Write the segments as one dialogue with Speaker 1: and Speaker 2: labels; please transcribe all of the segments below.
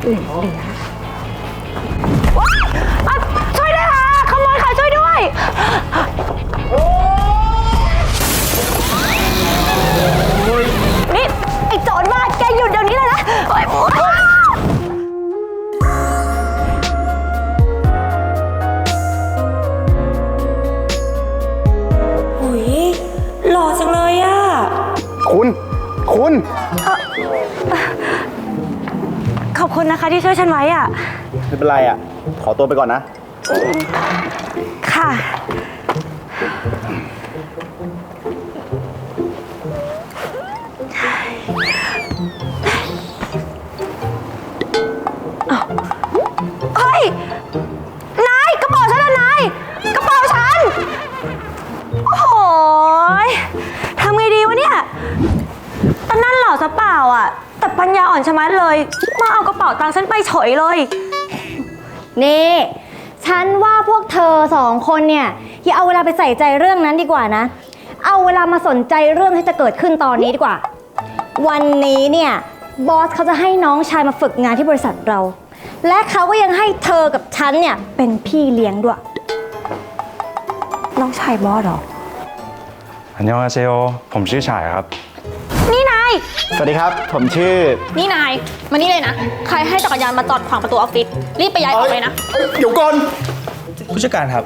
Speaker 1: เหลือเหลืออะช่วยด้วยค่ะขโมยค่ะช่วยด้วย นี่ ไอ้โจรบ้าแกหยุดเดี๋ยวนี้เลยนะโอ๊ยโอ๊ยหุยหล่อจังเลยอะ
Speaker 2: คุณ คุณ
Speaker 1: ขอบ คุณนะคะที่ช่วยฉันไว้อะ
Speaker 2: ไม่เป็นไรอะ ขอตัวไปก่อนนะ
Speaker 1: ค่ะ เฮ้ย นาย กระเป๋าฉันอะนาย กระเป๋าฉัน โอ้โหยทำไงดีวะเนี่ยตอนนั้นเหล่าซะเปล่าอะแต่ ปัญญาอ่อนชะมัดเลย มาเอากระเป๋าตังค์ฉันไปเฉยเลย
Speaker 3: นี่ ฉันว่าพวกเธอสองคนเนี่ยอย่าเอาเวลาไปใส่ใจเรื่องนั้นดีกว่านะ เอาเวลามาสนใจเรื่องที่จะเกิดขึ้นตอนนี้ดีกว่า วันนี้เนี่ยบอสเขาจะให้น้องชายมาฝึกงานที่บริษัทเรา และเขาก็ยังให้เธอกับฉันเนี่ยเป็นพี่เลี้ยงด้วย
Speaker 1: น้องชายบอสเหรอ
Speaker 4: อันยองอาเซโอผมชื่อฉายครับ
Speaker 1: นี่นาย
Speaker 2: สวัสดีครับ ผมชื่อ
Speaker 5: นี่นาย มานี่เลยนะ ใครให้จักรยานมาจอดขวางประตูออฟฟิศ รีบไปย้ายออกเลยนะ
Speaker 2: เดี๋ยวก่อน
Speaker 6: ผู้จัดการครับ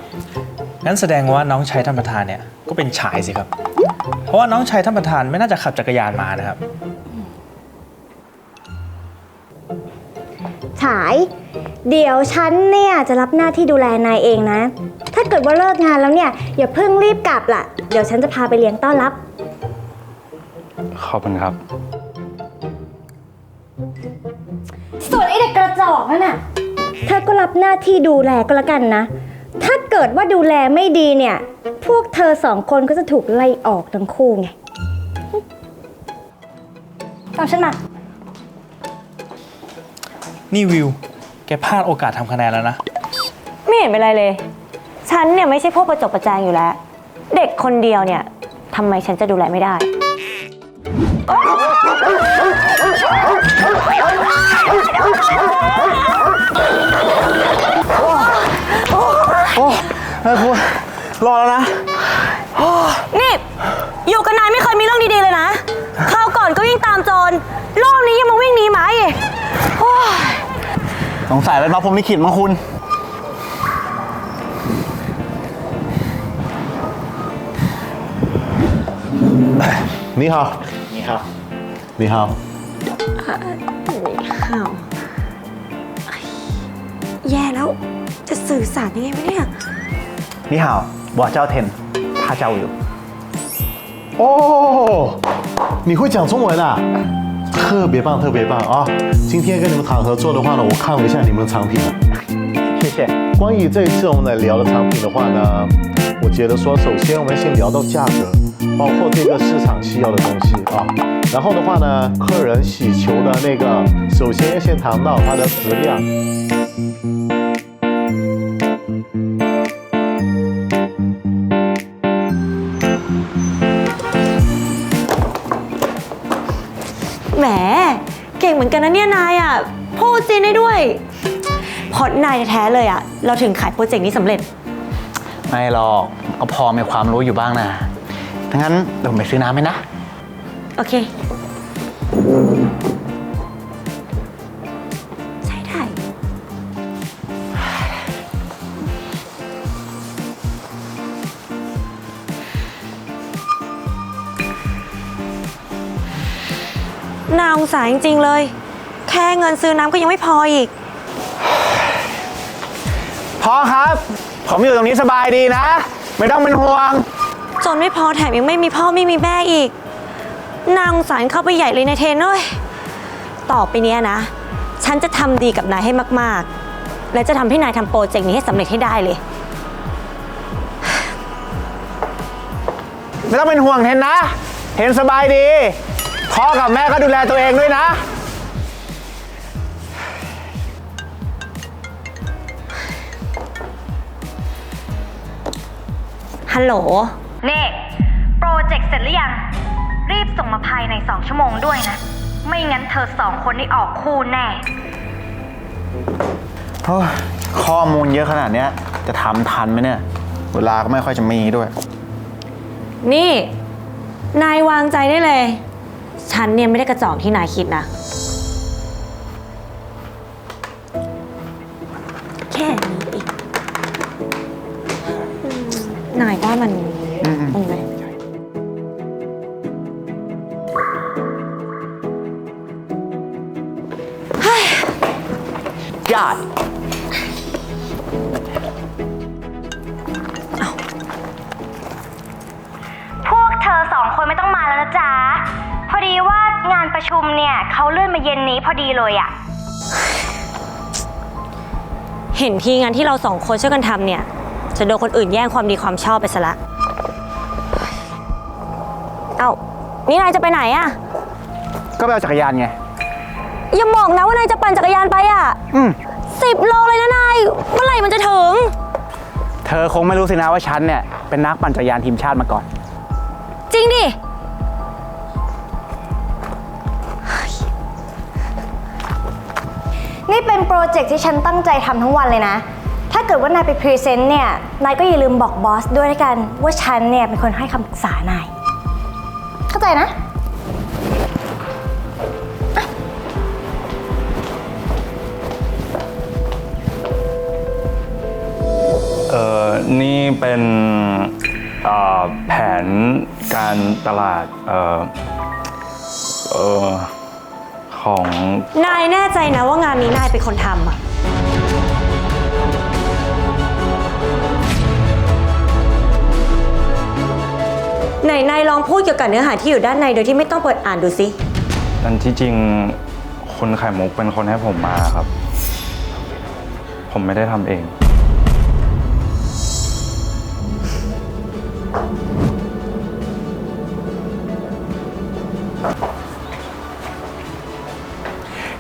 Speaker 6: งั้นแสดงว่าน้องชายท่านประธานเนี่ยก็เป็นชายสิครับ เพราะว่าน้องชายท่านประธานไม่น่าจะขับจักรยานมานะครับ
Speaker 3: ฉาย เดี๋ยวฉันเนี่ยจะรับหน้าที่ดูแลนายเองนะ ถ้าเกิดว่าเลิกงานแล้วเนี่ยอย่าเพิ่งรีบกลับล่ะ เดี๋ยวฉันจะพาไปเลี้ยงต้อนรับ
Speaker 4: ขอบคุณครับ
Speaker 3: ส่วนไอ้เด็กกระจอกนั่นน่ะเธอก็รับหน้าที่ดูแลก็แล้วกันนะ ถ้าเกิดว่าดูแลไม่ดีเนี่ย พวกเธอสองคนก็จะถูกไล่ออกทั้งคู่ไงตามฉันมา
Speaker 6: นี่วิว แกพลาดโอกาสทำคะแนนแล้วนะ
Speaker 1: ไม่เห็นเป็นไรเลย ฉันเนี่ยไม่ใช่พวกประจบประแจงอยู่แล้ว เด็กคนเดียวเนี่ยทำไมฉันจะดูแลไม่ได้
Speaker 2: โอ้เฮ้ยคุณรอแล้วนะ
Speaker 1: นี่ อยู่กับนายไม่เคยมีเรื่องดีๆเลยนะคราวก่อนก็วิ่งตามโจรรอบนี้ยังมาวิ่งหนีหมาอีกโอ้ย
Speaker 2: สงสัยแล้วน็อตผมลิขิตมั้งคุณ
Speaker 7: 你好，
Speaker 2: นี่ครั บ
Speaker 7: 你好，
Speaker 1: ข่าวแย่แล้ว จะสื่อสารยังไงวะเนี่ย
Speaker 2: นี่ฮาวบอเจ้าเทนพาเจ้าอยู่
Speaker 7: 哦，你会讲中文啊？特别棒，特别棒啊！今天跟你们谈合作的话呢，我看了一下你们的产品。
Speaker 2: 谢谢。
Speaker 7: 关于这一次我们来聊的产品的话呢，我觉得说，首先我们先聊到价格，包括这个市场需要的东西啊。然后的话呢，客人需求的那个，首先先谈到它的质量。
Speaker 1: แหม เก่งเหมือนกันนะเนี่ยนายอ่ะ พูดจีนได้ด้วย เพราะนายแท้ๆเลยอะเราถึงขายโปรเจกต์นี้สำเร็จ
Speaker 2: ไม่หรอกก็พอมีความรู้อยู่บ้างนะถ้างั้นเดี๋ยวผมไปซื้อน้ำไหมนะ
Speaker 1: โอเค ใช้ได้ น่าสงสารจริง ๆ เลย แค่เงินซื้อน้ำก็ยังไม่พออีก
Speaker 2: พอครับ ผมอยู่ตรงนี้สบายดีนะ ไม่ต้องเป็นห่วง
Speaker 1: จนไม่พอแถมยังไม่มีพ่อไม่มีแม่อีก นางสงสารเข้าไปใหญ่เลยนายเทนเอ้ยต่อไปเนี้ยนะ ฉันจะทำดีกับนายให้มาก ๆ และจะทำให้นายทำโปรเจกต์นี้ให้สำเร็จให้ได้เลย
Speaker 2: ไม่ต้องเป็นห่วงเทนนะ เทนสบายดี พ่อกับแม่ก็ดูแลตัวเองด้วยนะ
Speaker 1: ฮัลโหล
Speaker 3: นี่โปรเจกต์เสร็จหรือยัง รีบส่งมาภายใน2ชั่วโมงด้วยนะ ไม่งั้นเธอสองคนได้ออกคู่แน่
Speaker 2: โอ้ยข้อมูลเยอะขนาดเนี้ย จะทำทันไหมเนี่ย เวลาก็ไม่ค่อยจะมีด้วย
Speaker 1: นี่ นายวางใจได้เลย ฉันเนี่ยไม่ได้กระจอกที่นายคิดนะ ย
Speaker 2: อด
Speaker 3: พวกเธอสองคนไม่ต้องมาแล้วนะจ๊ะ พอดีว่างานประชุมเนี่ยเขาเลื่อนมาเย็นนี้พอดีเลยอะ
Speaker 1: เห็นทีงานที่เราสองคนช่วยกันทำเนี่ย จะโดนคนอื่นแย่งความดีความชอบไปซะละ เอ้า นี่นายจะไปไหนอะ
Speaker 2: ก็ไปเอาจักรยานไง
Speaker 1: อย่าบอกนะว่านายจะปั่นจักรยานไปอะ
Speaker 2: อืม
Speaker 1: สิบโลเลยนะนาย เมื่อไหร่มันจะถึง
Speaker 2: เธอคงไม่รู้สินะว่าฉันเนี่ยเป็นนักปั่นจักรยานทีมชาติมาก่อน
Speaker 1: จริงดิ
Speaker 3: นี่เป็นโปรเจกต์ที่ฉันตั้งใจทำทั้งวันเลยนะ ถ้าเกิดว่านายไปพรีเซนต์เนี่ย นายก็อย่าลืมบอกบอสด้วยละกัน ว่าฉันเนี่ยเป็นคนให้คำปรึกษานาย เข้าใจนะ
Speaker 4: ออนี่เป็นเอ่อแผนการตลาดเออเออของ
Speaker 1: นายแน่ใจนะว่างานนี้นายเป็นคนทำอะไหนนายลองพูดเกี่ยวกับเนื้อหาที่อยู่ด้านในโดยที่ไม่ต้องเปิดอ่านดูสิ
Speaker 4: นั่นที่จริงคุณไข่มุกเป็นคนให้ผมมาครับ ผมไม่ได้ทำเอง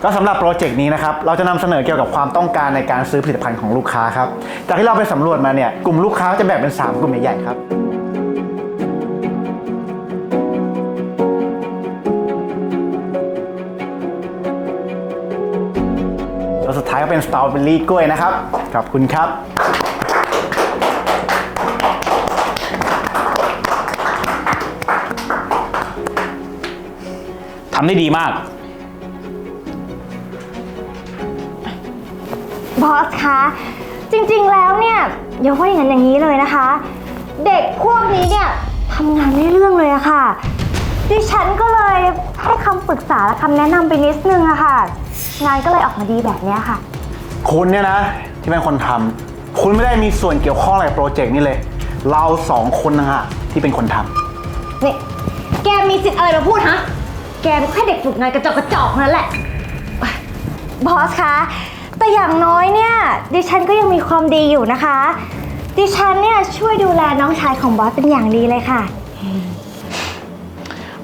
Speaker 2: ก็สำหรับโปรเจกต์นี้นะครับเราจะนำเสนอเกี่ยวกับความต้องการในการซื้อผลิตภัณฑ์ของลูกค้าครับจากที่เราไปสำรวจมาเนี่ยกลุ่มลูกค้าจะแบ่งเป็น 3 กลุ่มใหญ่ๆครับแล้วสุดท้ายก็เป็นสตรอเบอรี่กล้วยนะครับขอบคุณครับ
Speaker 8: ทำได้ดีมาก
Speaker 3: บอสคะ จริงๆแล้วเนี่ยอย่าว่าอย่างนั้นอย่างนี้เลยนะคะ เด็กพวกนี้เนี่ยทำงานไม่เรื่องเลยอะค่ะ ดิฉันก็เลยให้คำปรึกษาและคำแนะนำไปนิดนึงอะค่ะ งานก็เลยออกมาดีแบบเนี้ยค่ะ
Speaker 2: คุณเนี่ยนะที่เป็นคนทำคุณไม่ได้มีส่วนเกี่ยวข้องอะไรกับโปรเจกต์นี้เลย เราสองคนนะฮะที่เป็นคนทำ
Speaker 3: นี่ แกมีสิทธิ์อะไรมาพูดฮะ แกเป็นแค่เด็กฝึกงานกระจอกกระจอกนั่นแหละ บอสคะ แต่อย่างน้อยเนี่ย ดิฉันก็ยังมีความดีอยู่นะคะ ดิฉันเนี่ยช่วยดูแลน้องชายของบอสเป็นอย่างดีเลยค่ะ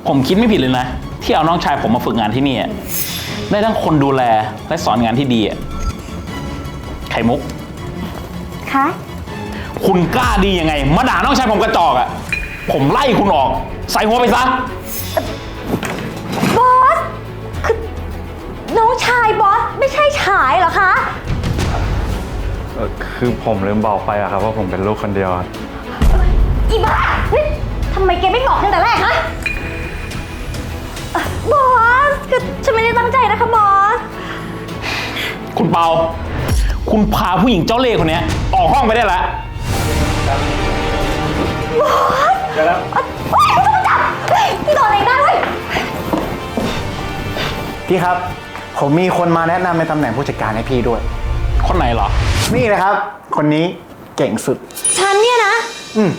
Speaker 8: ผมคิดไม่ผิดเลยนะ ที่เอาน้องชายผมมาฝึกงานที่นี่อะได้ทั้งคนดูแลและสอนงานที่ดีอะไข่มุก
Speaker 3: คะ
Speaker 8: คุณกล้าดียังไง มาด่าน้องชายผมกระจอกอะผมไล่คุณออก ใส่หัวไปซะ
Speaker 4: อ่อคือผมลืมบอกไปอะครับว่าผมเป็นลูกคนเดียวอะ
Speaker 3: อีบ้านี่ทำไมแกไม่บอกตั้งแต่แรกฮะเอ่อบอสคือฉันไม่ได้ตั้งใจนะคะบอส
Speaker 8: คุณเปา คุณพาผู้หญิงเจ้าเล่ห์คนเนี้ย ออกห้องไปได้แล้ว
Speaker 3: พี่โดนอะไรได้เว้ย
Speaker 2: พี่ครับ ผมมีคนมาแนะนำในตำแหน่งผู้จัดการให้พี่ด้วย
Speaker 8: คนไหนเหรอ
Speaker 2: นี่นะครับ คนนี้เก่งสุด
Speaker 1: ฉันเนี่ยนะ
Speaker 2: อืม